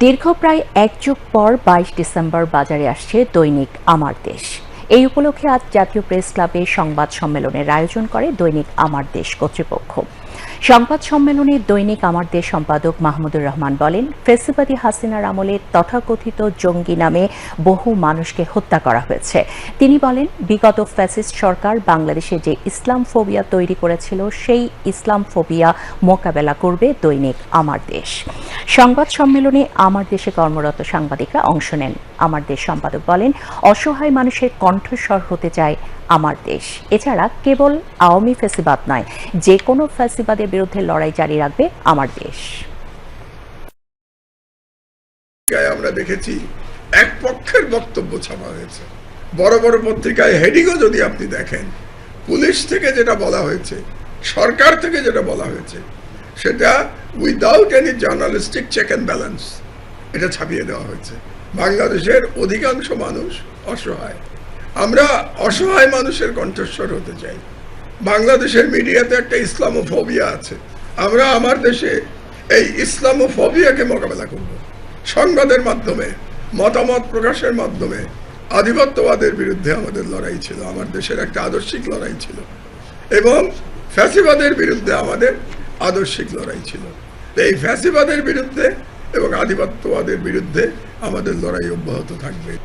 দীর্ঘ প্রায় এক যুগ পর বাইশ ডিসেম্বর বাজারে আসছে দৈনিক আমার দেশ। এই উপলক্ষে আজ জাতীয় প্রেস ক্লাবে সংবাদ সম্মেলনের আয়োজন করে দৈনিক আমার দেশ কর্তৃপক্ষ। সংবাদ সম্মেলনে দৈনিক আমার দেশ সম্পাদক মাহমুদুর রহমান বলেন, ফেসিবাদী হাসিনার আমলে তথাকথিত জঙ্গি নামে বহু মানুষকে হত্যা করা হয়েছে। তিনি বলেন, বিগত ফ্যাসিস্ট সরকার বাংলাদেশে যে ইসলাম ফোবিয়া তৈরি করেছিল, সেই ইসলাম ফোবিয়া মোকাবেলা করবে দৈনিক আমার দেশ সংবাদ সম্মেলনে আমার দেশে কর্মরত সাংবাদিকরা অংশ নেন। আমার দেশ সম্পাদক বলেন, অসহায় মানুষের কণ্ঠস্বর হতে চায় আমার দেশ এছাড়া কেবল আওয়ামী ফ্যাসিবাদ নয়, যে কোনো ফ্যাসিবাদের বিরুদ্ধে লড়াই জারি রাখবে আমার দেশ। আমরা দেখেছি, এক পক্ষের বক্তব্য ছাপা হয়েছে। বড় বড় পত্রিকায় হেডিংও যদি আপনি দেখেন, পুলিশ থেকে যেটা বলা হয়েছে, সরকার থেকে যেটা বলা হয়েছে, সেটা without any journalistic check and balance এটা ছাপিয়ে দেওয়া হয়েছে। বাংলাদেশের অধিকাংশ মানুষ অসহায়। আমরা অসহায় মানুষের কণ্ঠস্বর হতে চাই। বাংলাদেশের মিডিয়াতে একটা ইসলামোফোবিয়া আছে। আমরা আমার দেশে এই ইসলামোফোবিয়াকে মোকাবেলা করব। সংবাদের মাধ্যমে, মতামত প্রকাশের মাধ্যমে আধিপত্যবাদের বিরুদ্ধে আমাদের লড়াই ছিল। আমার দেশের একটা আদর্শিক লড়াই ছিল। এবং ফ্যাসিবাদের বিরুদ্ধে আমাদের আদর্শিক লড়াই ছিল। এই ফ্যাসিবাদের বিরুদ্ধে এবং আধিপত্যবাদের বিরুদ্ধে আমাদের লড়াই অব্যাহত থাকবে।